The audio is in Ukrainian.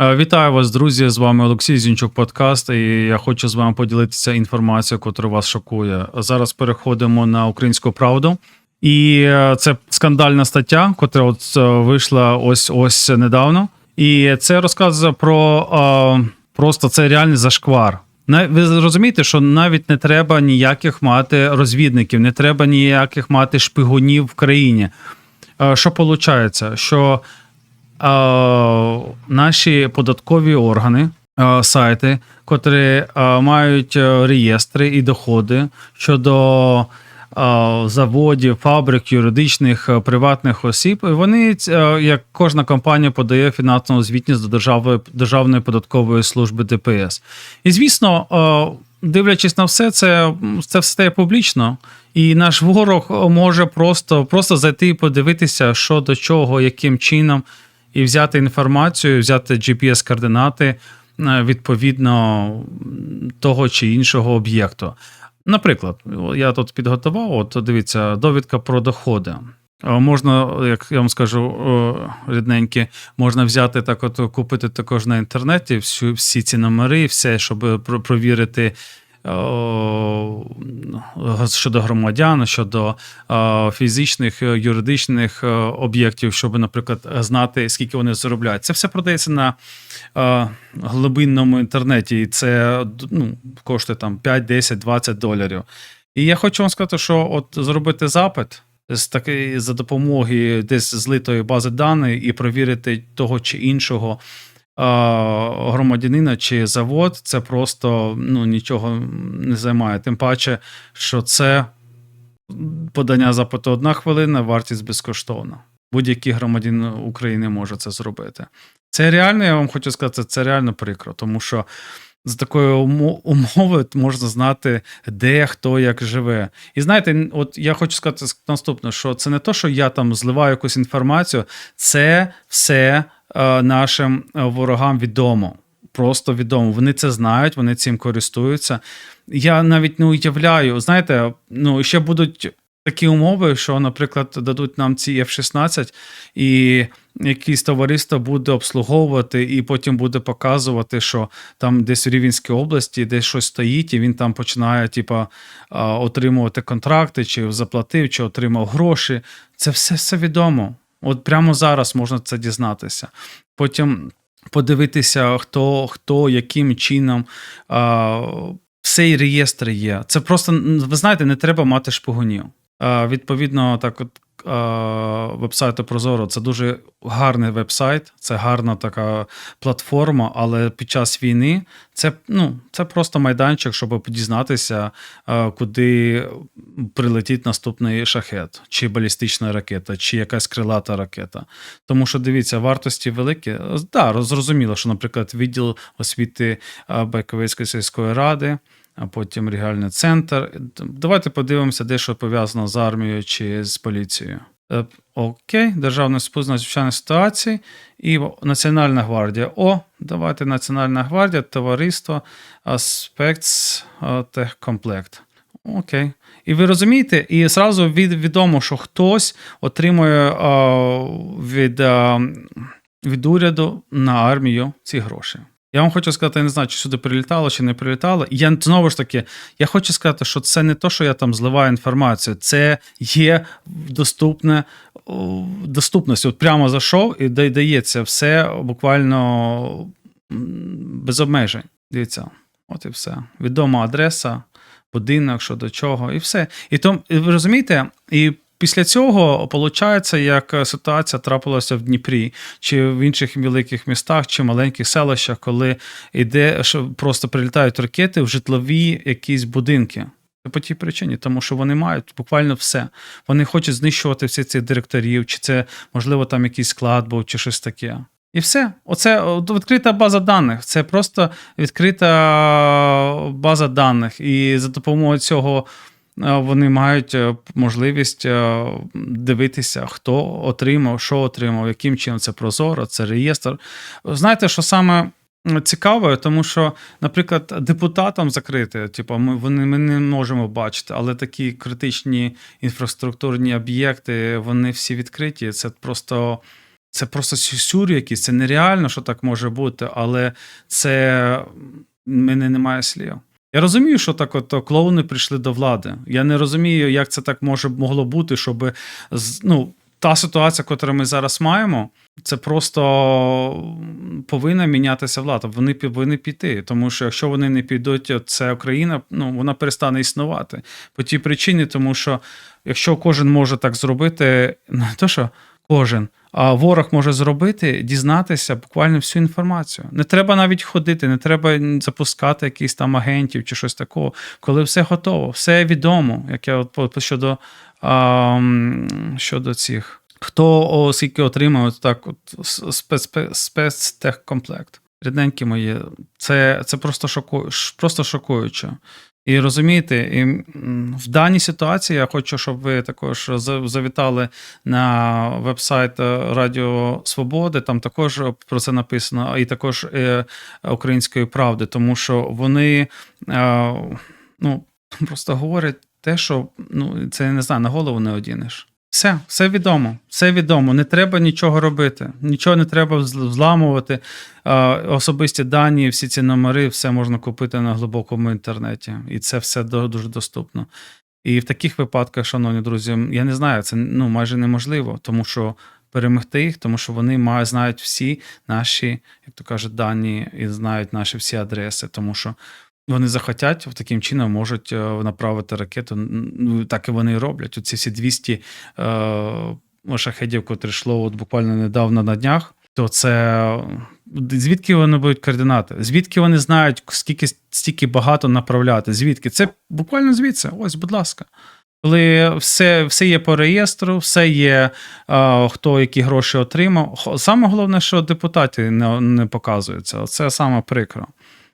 Е, Вітаю вас, друзі! З вами Олексій Зінчук, подкаст, і я хочу з вами поділитися інформацією, яка вас шокує. Зараз переходимо на українську правду. І е, це скандальна стаття, яка от е, вийшла ось ось недавно. І це розказує про просто це реальний зашквар. Ви розумієте, що навіть не треба ніяких мати розвідників, не треба ніяких мати шпигунів в країні. Що виходить? Що наші податкові органи, сайти, котрі мають е, реєстри і доходи щодо заводів, фабрик, юридичних е, приватних осіб, вони, е, як кожна компанія, подає фінансову звітність до Державної, Державної податкової служби ДПС. І звісно, дивлячись на все, це, це все публічно. І наш ворог може просто, просто зайти і подивитися, що до чого, яким чином, і взяти інформацію, взяти GPS-координати е, відповідно того чи іншого об'єкту. Наприклад, я тут підготував, от дивіться, довідка про доходи. Е, Можна, як я вам скажу, е, рідненькі, можна взяти так, от купити також на інтернеті всі, всі ці номери, все, щоб про- провірити щодо громадян, щодо е, фізичних, е, юридичних е, об'єктів, щоб, наприклад, знати, скільки вони заробляють. Це все продається на е, глибинному інтернеті, і це ну, коштує там 5, 10, 20 доларів. І я хочу вам сказати, що от зробити запит з таки, за допомогою десь злитої бази даних і провірити того чи іншого е, громадянина чи завод, це просто ну, нічого не займає. Тим паче, що це подання запиту одна хвилина, вартість безкоштовна. Будь-який громадянин України може це зробити. Це реально, я вам хочу сказати, це реально прикро, тому що з такої умо- умови можна знати, де хто як живе. І знаєте, от я хочу сказати наступне: що це не то, що я там зливаю якусь інформацію, це все нашим е, ворогам відомо. Просто відомо. Вони це знають, вони цим користуються. Я навіть не уявляю, знаєте, ну ще будуть такі умови, що, наприклад, дадуть нам ці F-16, і якесь товариство буде обслуговувати, і потім буде показувати, що там десь в Рівненській області десь щось стоїть, і він там починає, типа, отримувати контракти, чи заплатив, чи отримав гроші. Це все, все відомо. От прямо зараз можна це дізнатися. Потім подивитися, хто, хто яким чином. А, цей реєстр є. Це просто, ви знаєте, не треба мати шпигунів. Відповідно, так от вебсайту Прозоро це дуже гарний вебсайт, це гарна така платформа, але під час війни це, ну, це просто майданчик, щоб дізнатися, куди прилетить наступний шахет, чи балістична ракета, чи якась крилата ракета. Тому що дивіться, вартості великі. Так, зрозуміло, що, наприклад, відділ освіти Байковецької сільської ради а потім регіональний центр. Давайте подивимося, де що пов'язано з армією чи з поліцією. Е, Окей, Державна служба з надзвичайних ситуацій і Національна гвардія. О, давайте Національна гвардія, товариство, Аспектс е, Техкомплект. Окей. І ви розумієте, і зразу від, відомо, що хтось отримує е, від, від уряду на армію ці гроші. Я вам хочу сказати, я не знаю, чи сюди прилітало, чи не прилітало. Я знову ж таки, я хочу сказати, що це не то, що я там зливаю інформацію, це є доступне доступність. От прямо зайшов і да- дається все буквально без обмежень. Дивіться, от і все. Відома адреса, будинок, що до чого, і все. І то, ви розумієте, і після цього виходить, як ситуація трапилася в Дніпрі, чи в інших великих містах, чи маленьких селищах, коли йде, що просто прилітають ракети в житлові якісь будинки. По тій причині, тому що вони мають буквально все. Вони хочуть знищувати всіх цих директорів, чи це, можливо, там якийсь склад був, чи щось таке. І все. Оце відкрита база даних. Це просто відкрита база даних. І за допомогою цього е, вони мають е, можливість е, дивитися, хто отримав, що отримав, яким чином це прозоро, це реєстр. Знаєте, що саме цікаве, тому що, наприклад, депутатам закрити, типу, ми, вони, ми не можемо бачити, але такі критичні інфраструктурні об'єкти, вони всі відкриті. Це просто. це просто сюр якийсь, це нереально, що так може бути, але це мене немає слів. Я розумію, що так от клоуни прийшли до влади. Я не розумію, як це так може могло бути, щоб ну, та ситуація, яку ми зараз маємо, це просто повинна мінятися влада. Вони повинні піти. Тому що якщо вони не підуть, це Україна, ну вона перестане існувати. По тій причині, тому що якщо кожен може так зробити, не то що кожен, а ворог може зробити, дізнатися буквально всю інформацію. Не треба навіть ходити, не треба запускати якихось там агентів чи щось такого. Коли все готово, все відомо, як я от щодо, а, щодо цих. Хто о, скільки отримав от так, от спецтехкомплект. Рідненькі мої, це, це просто, шоку, просто шокуюче. І розумієте, і в даній ситуації я хочу, щоб ви також за- завітали на веб-сайт е, Радіо Свободи. Там також про це написано, і також е, Української правди, тому що вони е, ну, просто говорять те, що ну, це не знаю, на голову не одінеш. Все, все відомо, все відомо. Не треба нічого робити, нічого не треба взламувати. Особисті дані, всі ці номери, все можна купити на глибокому інтернеті, і це все дуже доступно. І в таких випадках, шановні друзі, я не знаю, це ну майже неможливо, тому що перемогти їх, тому що вони мають знають всі наші, як то кажуть, дані і знають наші всі адреси, тому що вони захотять таким чином можуть е, направити ракету. Ну так і вони і роблять. Оці всі 200 е, шахедів, котрі йшло от буквально недавно на днях. То це звідки вони будуть координати? Звідки вони знають, скільки стільки багато направляти? Звідки? Це буквально звідси. Ось, будь ласка. Коли все, все є по реєстру, все є, е, хто які гроші отримав. Саме головне, що депутати не, не показуються. Це саме прикро.